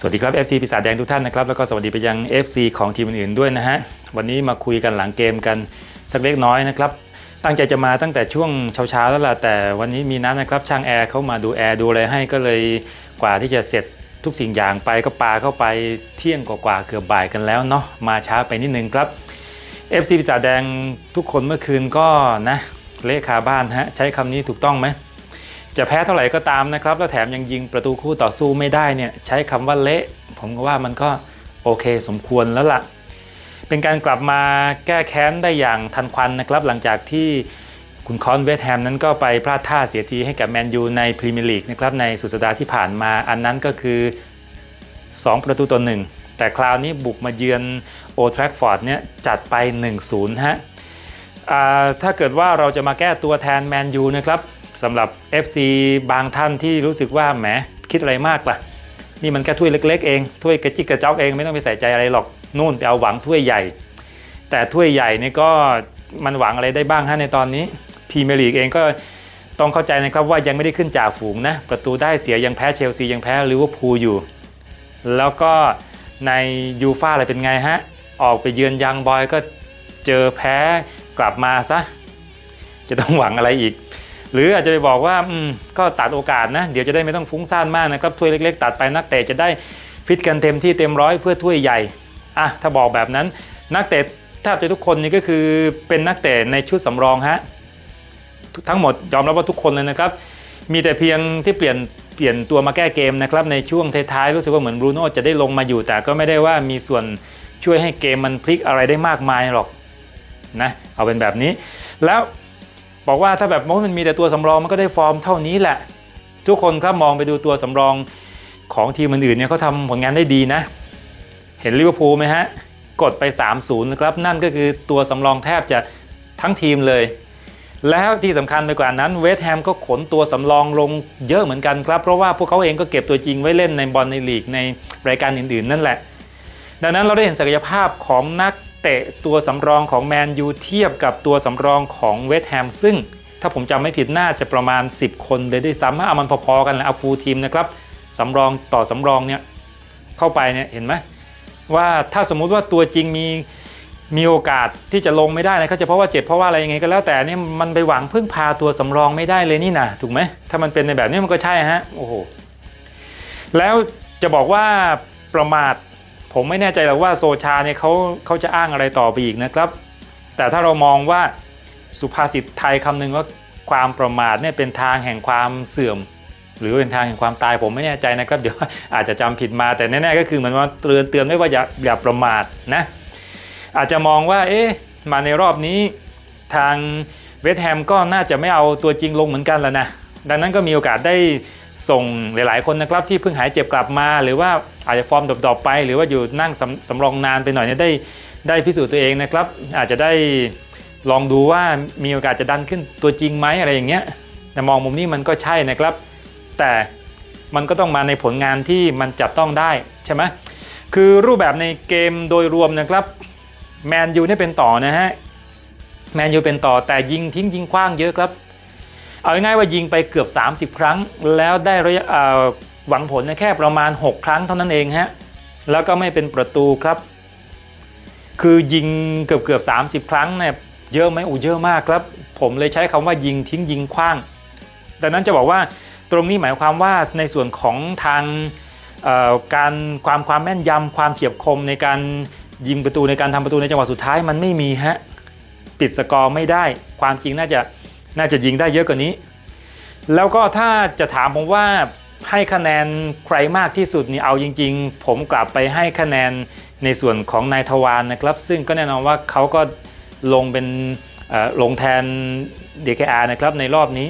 สวัสดีครับ FC ปีศาจแดงทุกท่านนะครับแล้วก็สวัสดีไปยัง FC ของทีมอื่นๆด้วยนะฮะวันนี้มาคุยกันหลังเกมกันสักเล็กน้อยนะครับตั้งใจจะมาตั้งแต่ช่วงเช้าๆแล้วล่ะแต่วันนี้มีนัดนะครับช่างแอร์เข้ามาดูแอร์ดูอะไรให้ก็เลยกว่าที่จะเสร็จทุกสิ่งอย่างไปก็ปาเข้าไปเที่ยงกว่าๆเกือบบ่ายกันแล้วเนาะมาช้าไปนิดนึงครับ FC ปีศาจแดงทุกคนเมื่อคืนก็นะเละคาบ้านฮะใช้คำนี้ถูกต้องไหม จะแพ้เท่าไหร่ก็ตามนะครับ แล้วแถมยังยิงประตูคู่ต่อสู้ไม่ได้เนี่ยใช้คำว่าเละ ผมก็ว่ามันก็โอเคสมควรแล้วล่ะ เป็นการกลับมาแก้แค้นได้อย่างทันควันนะครับ หลังจากที่คุณคอนเวสแฮมนั้นก็ไปพลาดท่าเสียทีให้กับแมนยูในพรีเมียร์ลีกนะครับในสุดสัปดาห์ที่ผ่านมาอันนั้นก็คือ 2 ประตูต่อหนึ่งแต่คราวนี้บุกมาเยือนโอทรัคฟอร์ดเนี่ยจัดไป 1-0 ฮะถ้าเกิดว่าเราจะมาแก้ตัวแทนแมนยูนะครับ สำหรับ FC บางท่านที่รู้สึกว่าแหมคิดอะไรมากล่ะ นี่มันแค่ถ้วยเล็ก ๆ เองถ้วยกระจิกกระจ้าเองไม่ต้องไปใส่ใจอะไรหรอกนู่นไปเอาหวังถ้วยใหญ่ แต่ถ้วยใหญ่นี่ก็มันหวังอะไรได้บ้างฮะในตอนนี้พรีเมียร์ลีกเองก็ต้องเข้าใจนะครับว่ายังไม่ได้ขึ้นจ่าฝูงนะ ประตูได้เสียยังแพ้เชลซียังแพ้ลิเวอร์พูลอยู่ แล้วก็ในยูฟ่าอะไรเป็นไงฮะ ออกไปเยือนยังบอยก็เจอแพ้กลับมาซะ จะต้องหวังอะไรอีก หรืออาจจะไปบอกว่าอืมก็ตัดโอกาสนะ เดี๋ยวจะได้ไม่ต้องฟุ้งซ่านมากนะครับถ้วยเล็กๆ ตัดไปนักเตะจะได้ฟิตกันเต็มที่เต็มร้อยเพื่อถ้วยใหญ่อะถ้าบอกแบบนั้นนักเตะแทบจะทุกคนนี่ก็คือเป็นนักเตะในชุดสำรองฮะทั้งหมดยอมรับว่าทุกคนเลยนะครับ มีแต่เพียงที่เปลี่ยนเปลี่ยนตัวมาแก้เกมนะครับในช่วงท้ายๆรู้สึกว่าเหมือนบรูโน่จะได้ลงมาอยู่ แต่ก็ไม่ได้ว่ามีส่วนช่วยให้เกมมันพลิกอะไรได้มากมายหรอกนะเอาเป็นแบบนี้ แล้ว บอกว่าถ้าแบบมันมีแต่ตัวสำรองมันก็ได้ฟอร์มเท่านี้แหละ ทุกคนครับมองไปดูตัวสำรองของทีมอื่นๆเนี่ยเขาทำผลงานได้ดีนะ เห็นลิเวอร์พูลไหมฮะ กดไป 3-0นะครับ นั่นก็คือตัวสำรองแทบจะทั้งทีมเลย แล้วที่สำคัญไปกว่านั้นเวสต์แฮมก็ขนตัวสำรองลงเยอะเหมือนกันครับ เพราะว่าพวกเขาเองก็เก็บตัวจริงไว้เล่นในบอลในลีกในรายการอื่นๆ นั่นแหละ ดังนั้นเราได้เห็นศักยภาพของนัก เตะตัวสำรองของแมนยูเทียบกับตัวสำรองของเวสต์แฮมซึ่ง ถ้าผมจำไม่ผิดน่าจะประมาณ 10 คนเลยด้วยซ้ำเอามันพอๆกันแหละเอาฟูลทีมนะครับสำรองต่อสำรองเนี่ยเข้าไปเนี่ยเห็นไหมว่าถ้าสมมุติว่าตัวจริงมีมีโอกาสที่จะลงไม่ได้นะครับจะเพราะว่าเจ็บเพราะว่าอะไรยังไงก็แล้วแต่เนี่ยมันไปหวังพึ่งพาตัวสำรองไม่ได้เลยนี่นะถูกไหมถ้ามันเป็นในแบบนี้มันก็ใช่ฮะโอ้โหแล้วจะบอกว่าประมาท ผมไม่แน่ใจหรอกว่าโซชาเนี่ยเขาเขาจะอ้างอะไรต่อไปอีกนะครับ แต่ถ้าเรามองว่าสุภาษิตไทยคำหนึ่งว่าความประมาทเนี่ยเป็นทางแห่งความเสื่อม หรือเป็นทางแห่งความตายผมไม่แน่ใจนะครับ เดี๋ยวอาจจะจำผิดมาแต่แน่ๆก็คือเหมือนว่าเตือนเตือนไม่ว่าอย่าอย่าประมาทนะอาจจะมองว่าเอ๊ะมาในรอบนี้ทางเวสต์แฮมก็น่าจะไม่เอาตัวจริงลงเหมือนกันแล้วนะดังนั้นก็มีโอกาสได้ ส่งหลาย ๆ คนนะครับที่เพิ่งหายเจ็บกลับมา หรือว่าอาจจะฟอร์มดรอปๆไป หรือว่าอยู่นั่งสำสำรองนานไปหน่อยเนี่ยได้ได้พิสูจน์ตัวเองนะครับ อาจจะได้ลองดูว่ามีโอกาสจะดันขึ้นตัวจริงไหมอะไรอย่างเงี้ยแต่มองมุมนี้มันก็ใช่นะครับ แต่มันก็ต้องมาในผลงานที่มันจับต้องได้ใช่ไหมคือรูปแบบในเกมโดยรวมนะครับแมนยูเนี่ยเป็นต่อนะฮะแมนยูเป็นต่อแต่ยิงทิ้งยิงคว้างเยอะครับ เอาง่ายๆว่ายิงไปเกือบ 30 ครั้ง แล้วได้ระยะหวังผลแค่ประมาณ 6 ครั้งเท่านั้นเองฮะแล้วก็ไม่เป็นประตูครับ คือยิงเกือบเกือบ 30 ครั้งเนี่ยเยอะไหมอู้เยอะมากครับ ผมเลยใช้คำว่ายิงทิ้งยิงคว้าง ดังนั้นจะบอกว่าตรงนี้หมายความว่าในส่วนของทางการความความแม่นยำความเฉียบคมในการยิงประตูในการทำประตูในจังหวะสุดท้ายมันไม่มีฮะปิดสกอร์ไม่ได้ ความจริงน่าจะ น่าจะยิงได้เยอะกว่านี้ แล้วก็ถ้าจะถามผมว่าให้คะแนนใครมากที่สุดนี่เอาจริง ๆ ผมกลับไปให้คะแนนในส่วนของนายทวารนนะครับ ซึ่งก็แน่นอนว่าเขาก็ลงเป็นลงแทน DKR นะครับในรอบนี้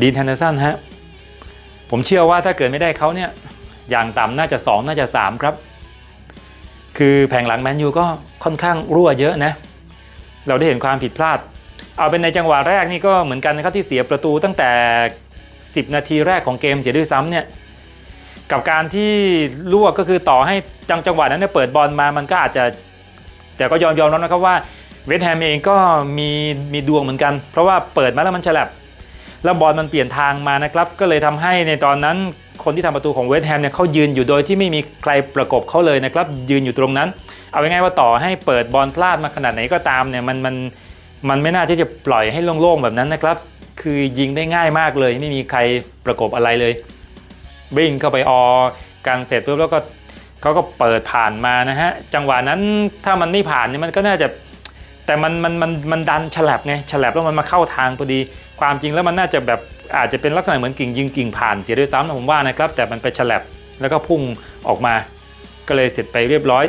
ดีนแฮนเดอร์สันฮะผมเชื่อว่าถ้าเกิดไม่ได้เขาเนี่ยอย่างต่ำน่าจะ 2 น่าจะ 3 ครับ คือแผงหลังแมนยูก็ค่อนข้างรั่วเยอะนะ เราได้เห็นความผิดพลาด เอาเป็นในจังหวะแรกนี่ก็เหมือนกันนะครับที่เสียประตูตั้งแต่ 10 นาทีแรกของเกมเสียด้วยซ้ำเนี่ยกับการที่รั่วก็คือต่อให้จังจังหวะนั้นเนี่ยเปิดบอลมามันก็อาจจะ แต่ก็ยอมยอมแล้วนะครับว่าเวสต์แฮมเองก็มีมีดวงเหมือนกัน เพราะว่าเปิดมาแล้วมันฉลับ แล้วบอลมันเปลี่ยนทางมานะครับ ก็เลยทำให้ในตอนนั้นคนที่ทำประตูของเวสต์แฮมเนี่ยเขายืนอยู่โดยที่ไม่มีใครประกบเขาเลยนะครับ ยืนอยู่ตรงนั้น เอาง่ายๆว่าต่อให้เปิดบอลพลาดมาขนาดไหนก็ตามเนี่ยมันมันม มันไม่น่าที่จะปล่อยให้โล่งๆแบบนั้นนะครับ คือยิงได้ง่ายมากเลย ไม่มีใครประกบอะไรเลยวิ่งเข้าไปออการเสร็จปุ๊บแล้วก็เขาก็เปิดผ่านมานะฮะจังหวะนั้นถ้ามันไม่ผ่านเนี่ยมันก็น่าจะแต่มันมันมันมันดันฉลับไงฉลับแล้วมันมาเข้าทางพอดี ความจริงแล้วมันน่าจะแบบอาจจะเป็นลักษณะเหมือนกิ่งยิงกิ่งผ่านเสียด้วยซ้ำนะผมว่านะครับแต่มันไปฉลับแล้วก็พุ่งออกมาก็เลยเสร็จไปเรียบร้อย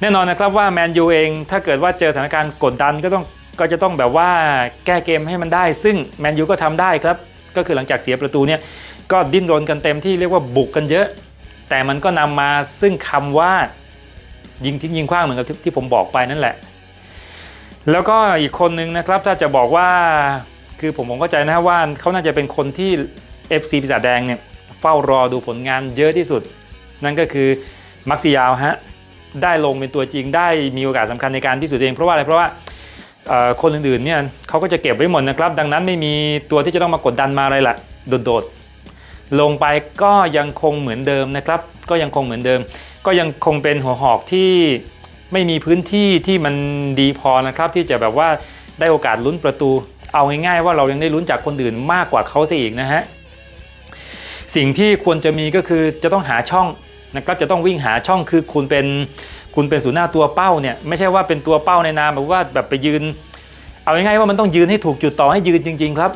แน่นอนนะครับว่าแมนยูเองถ้าเกิดว่าเจอสถานการณ์กดดันก็ต้อง ก็จะต้องแบบว่าแก้เกมให้มันได้ ซึ่งแมนยูก็ทำได้ครับ ก็คือหลังจากเสียประตูเนี่ยก็ดิ้นรนกันเต็มที่เรียกว่าบุกกันเยอะ แต่มันก็นำมาซึ่งคำว่ายิงทิ้งยิงขว้างเหมือนกับที่ที่ผมบอกไปนั่นแหละ แล้วก็อีกคนนึงนะครับถ้าจะบอกว่าคือผมผมเข้าใจนะว่าเขาน่าจะเป็นคนที่ FC ปีศาจแดงเนี่ยเฝ้ารอดูผลงานเยอะที่สุด นั่นก็คือมักซิยาวฮะได้ลงเป็นตัวจริงได้มีโอกาสสำคัญในการพิสูจน์เองเพราะว่าอะไรเพราะว่า คนอื่นๆเนี่ยเขาก็จะเก็บไว้หมดนะครับ ดังนั้นไม่มีตัวที่จะต้องมากดดันมาอะไรละโดดๆลงไปก็ยังคงเหมือนเดิมนะครับ ก็ยังคงเหมือนเดิม ก็ยังคงเป็นหัวหอกที่ไม่มีพื้นที่ที่มันดีพอนะครับ ที่จะแบบว่าได้โอกาสลุ้นประตู เอาง่ายๆว่าเรายังได้ลุ้นจากคนอื่นมากกว่าเขาซะอีกนะฮะสิ่งที่ควรจะมีก็คือจะต้องหาช่องนะครับจะต้องวิ่งหาช่องคือคุณเป็น คุณเป็นศูนย์หน้าตัวเป้าเนี่ยไม่ใช่ว่าเป็นตัวเป้าในนามแบบว่าแบบไปยืน เอาง่ายๆว่ามันต้องยืนให้ถูกจุดต่อให้ยืนจริง ๆ ครับ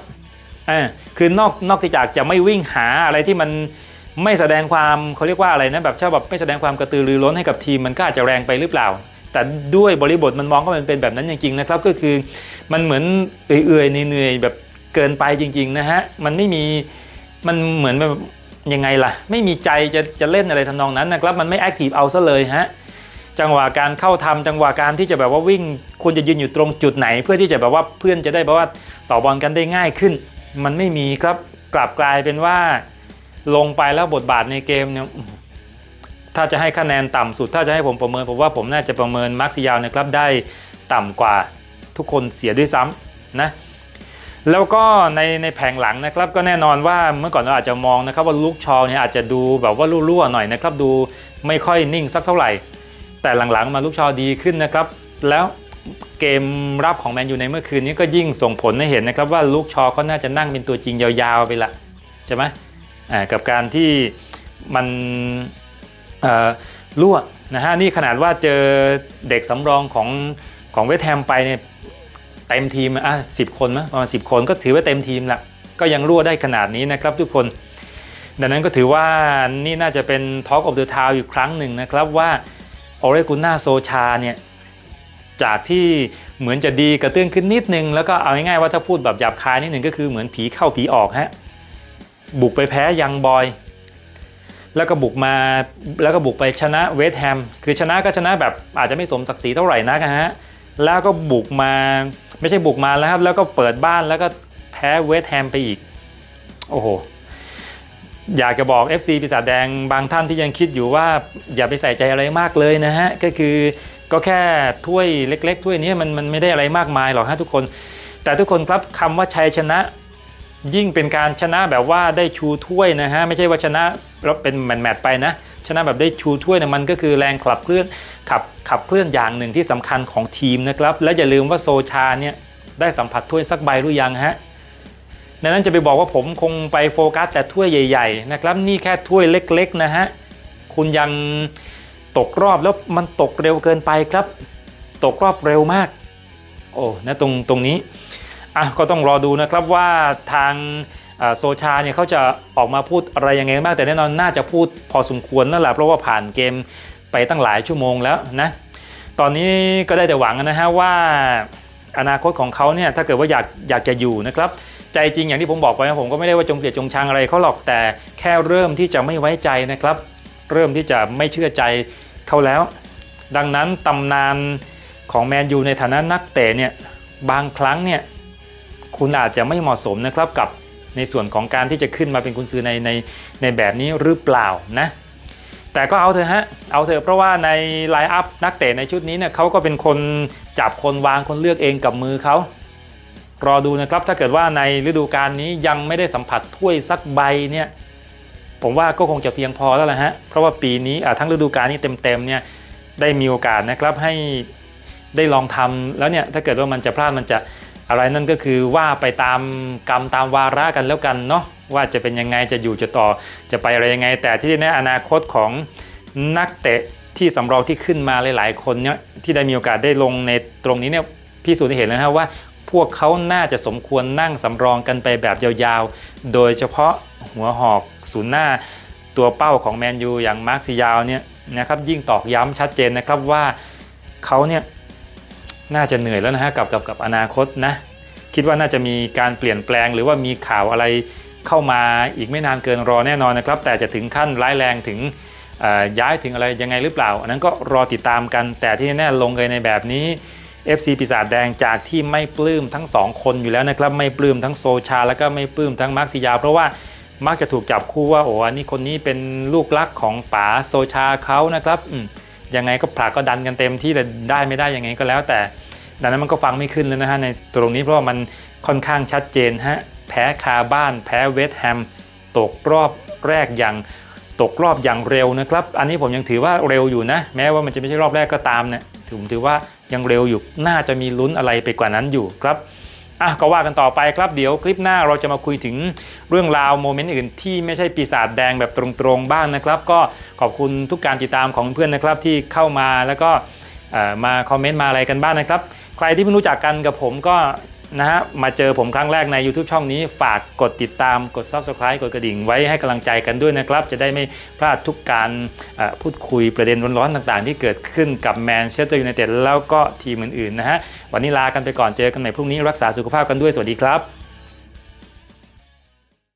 อ่าคือนอกนอกจากจะไม่วิ่งหาอะไรที่มันไม่แสดงความเขาเรียกว่าอะไรนะแบบชอบแบบไม่แสดงความกระตือรือร้นให้กับทีมมันก็อาจจะแรงไปหรือเปล่า แต่ด้วยบริบทมันมองก็มันเป็นแบบนั้นจริงๆนะครับก็คือมันเหมือนเอื่อยๆเหนื่อยๆแบบเกินไปจริง ๆ นะฮะมันไม่มีมันเหมือนแบบยังไงล่ะ ไม่มีใจจะจะเล่นอะไรทำนองนั้นนะครับมันไม่แอคทีฟเอาซะเลยฮะ จังหวะการเข้าทำจังหวะการที่จะแบบว่าวิ่งควรจะยืนอยู่ตรงจุดไหน เพื่อที่จะแบบว่าเพื่อนจะได้แบบว่าต่อบอลกันได้ง่ายขึ้น มันไม่มีครับกลับกลายเป็นว่า ลงไปแล้วบทบาทในเกมเนี่ยถ้าจะให้คะแนนต่ำสุด ถ้าจะให้ผมประเมินผมว่าผมน่าจะประเมินมาร์คซิยาวนะครับได้ต่ำกว่าทุกคนเสียด้วยซ้ำนะแล้วก็ในในแผงหลังนะครับก็แน่นอนว่าเมื่อก่อนเราอาจจะมองนะครับว่าลูกชอเนี่ยอาจจะดูแบบว่ารั่วๆหน่อยนะครับดูไม่ค่อยนิ่งสักเท่าไหร่ แต่หลังๆมาลูกชอดีขึ้นนะครับ แล้วเกมรับของแมนยูในเมื่อคืนนี้ก็ยิ่งส่งผลให้เห็นนะครับว่าลูกชอเขาน่าจะนั่งเป็นตัวจริงยาวๆไปละใช่ไหมกับการที่มันรั่วนะฮะนี่ขนาดว่าเจอเด็กสำรองของของเวสต์แฮมไปเนี่ยเต็มทีมอะสิบคนมั้ยประมาณสิคนก็ถือว่าเต็มทีมละก็ยังรั่วได้ขนาดนี้นะครับทุกคน ดังนั้นก็ถือว่านี่น่าจะเป็น Talk of the Town อีกครั้งหนึ่งนะครับว่า โอเรกุน่าโซชาเนี่ยจากที่เหมือนจะดีกระเตื้องขึ้นนิดนึง แล้วก็เอาง่ายๆว่าถ้าพูดแบบหยาบคายนิดนึงก็คือเหมือนผีเข้าผีออกฮะบุกไปแพ้ยังบอย แล้วก็บุกมาแล้วก็บุกไปชนะเวสต์แฮมคือชนะก็ชนะแบบอาจจะไม่สมศักดิ์ศรีเท่าไหร่นักนะฮะแล้วก็บุกมาไม่ใช่บุกมาแล้วครับ แล้วก็เปิดบ้านแล้วก็แพ้เวสต์แฮมไปอีก โอ้โห อยากจะบอก FC ปีศาจแดงบางท่านที่ยังคิดอยู่ว่าอย่าไปใส่ใจอะไรมากเลยนะฮะ ก็คือก็แค่ถ้วยเล็ก ๆ ถ้วยนี้มันมันไม่ได้อะไรมากมายหรอกฮะทุกคน แต่ทุกคนครับคำว่าชัยชนะยิ่งเป็นการชนะแบบว่าได้ชูถ้วยนะฮะ ไม่ใช่ว่าชนะแล้วเป็นแมตช์ไปนะ ชนะแบบได้ชูถ้วยเนี่ยมันก็คือแรงขับเคลื่อนขับขับเคลื่อนอย่างหนึ่งที่สำคัญของทีมนะครับ และอย่าลืมว่าโซชาเนี่ยได้สัมผัสถ้วยสักใบหรือยังฮะ ดังนั้นจะไปบอกว่าผมคงไปโฟกัสแต่ถ้วยใหญ่ๆนะครับนี่แค่ถ้วยเล็กๆนะฮะคุณยังตกรอบแล้วมันตกเร็วเกินไปครับ ตกรอบเร็วมาก โอ้นะตรงตรงนี้อะก็ต้องรอดูนะครับว่าทางโซชาเนี่ยเขาจะออกมาพูดอะไรยังไงบ้างแต่แน่นอนน่าจะพูดพอสมควรนั่นแหละเพราะว่าผ่านเกมไปตั้งหลายชั่วโมงแล้วนะตอนนี้ก็ได้แต่หวังนะฮะว่าอนาคตของเขาเนี่ยถ้าเกิดว่าอยากอยากจะอยู่นะครับ ใจจริงอย่างที่ผมบอกไปนะผมก็ไม่ได้ว่าจงเกลียดจงชังอะไรเขาหรอกแต่แค่เริ่มที่จะไม่ไว้ใจนะครับ เริ่มที่จะไม่เชื่อใจเขาแล้ว ดังนั้นตำนานของแมนยูในฐานะนักเตะเนี่ยบางครั้งเนี่ยคุณอาจจะไม่เหมาะสมนะครับกับในส่วนของการที่จะขึ้นมาเป็นกุนซือในในในแบบนี้หรือเปล่านะแต่ก็เอาเถอะฮะเอาเถอะเพราะว่าในไลน์อัพนักเตะในชุดนี้เนี่ยเขาก็เป็นคนจับคนวางคนเลือกเองกับมือเขา รอดูนะครับถ้าเกิดว่าในฤดูกาลนี้ยังไม่ได้สัมผัสถ้วยสักใบเนี่ยผมว่าก็คงจะเพียงพอแล้วแหละฮะเพราะว่าปีนี้ทั้งฤดูกาลนี้เต็มๆเนี่ยได้มีโอกาสนะครับให้ได้ลองทำแล้วเนี่ยถ้าเกิดว่ามันจะพลาดมันจะอะไรนั่นก็คือว่าไปตามกรรมตามวาระกันแล้วกันเนาะว่าจะเป็นยังไงจะอยู่จะต่อจะไปอะไรยังไง แต่ที่แน่อนาคตของนักเตะที่สำรองที่ขึ้นมาหลาย ๆ คนเนี่ยที่ได้มีโอกาสได้ลงในตรงนี้เนี่ยพิสูจน์ให้เห็นแล้วนะว่า พวกเขาน่าจะสมควรนั่งสำรองกันไปแบบยาวๆ โดยเฉพาะหัวหอกศูนย์หน้า ตัวเป้าของแมนยูอย่างมาร์คซิยาวเนี่ยนะครับยิ่งตอกย้ำชัดเจนนะครับว่าเขาเนี่ยน่าจะเหนื่อยแล้วนะฮะกับกับกับอนาคตนะคิดว่าน่าจะมีการเปลี่ยนแปลงหรือว่ามีข่าวอะไรเข้ามาอีกไม่นานเกินรอแน่นอนนะครับ แต่จะถึงขั้นร้ายแรงถึงย้ายถึงอะไรยังไงหรือเปล่า อันนั้นก็รอติดตามกันแต่ที่แน่ลงเลยในแบบนี้ FC ปีศาจแดงจากที่ไม่ปลื้มทั้ง 2 คนอยู่แล้วนะครับ ไม่ปลื้มทั้งโซชา แล้วก็ไม่ปลื้มทั้งมาร์คซิยา เพราะว่ามักจะถูกจับคู่ว่าโอ้อันนี้คนนี้เป็นลูกรักของป๋าโซชาเขานะครับยังไงก็ผลักก็ดันกันเต็มที่แต่ได้ไม่ได้ยังไงก็แล้ว แต่ดังนั้นมันก็ฟังไม่ขึ้นแล้วนะฮะในตรงนี้เพราะว่ามันค่อนข้างชัดเจนฮะแพ้คาบ้าน แพ้เวสต์แฮมตกรอบแรกอย่างตกรอบอย่างเร็วนะครับ อันนี้ผมยังถือว่าเร็วอยู่นะ แม้ว่ามันจะไม่ใช่รอบแรกก็ตามเนี่ยผมถือว่า ยังเร็วอยู่น่าจะมีลุ้นอะไรไปกว่านั้นอยู่ครับอะก็ว่ากันต่อไปครับเดี๋ยวคลิปหน้าเราจะมาคุยถึงเรื่องราวโมเมนต์อื่นที่ไม่ใช่ปีศาจแดงแบบตรงๆบ้างนะครับ ก็ขอบคุณทุกการติดตามของเพื่อนนะครับที่เข้ามาแล้วก็มาคอมเมนต์มาอะไรกันบ้างนะครับ ใครที่เพิ่งรู้จักกันกับผมก็ นะฮะมาเจอผมครั้งแรกใน YouTube ช่องนี้ฝากกดติดตามกด Subscribe กดกระดิ่งไว้ให้กำลังใจกันด้วยนะครับ จะได้ไม่พลาดทุกการพูดคุยประเด็นร้อนๆต่างๆ ที่เกิดขึ้นกับแมนเชสเตอร์ยูไนเต็ดแล้วก็ทีมอื่นๆนะฮะวันนี้ลากันไปก่อนเจอกันใหม่พรุ่งนี้รักษาสุขภาพกันด้วยสวัสดีครับ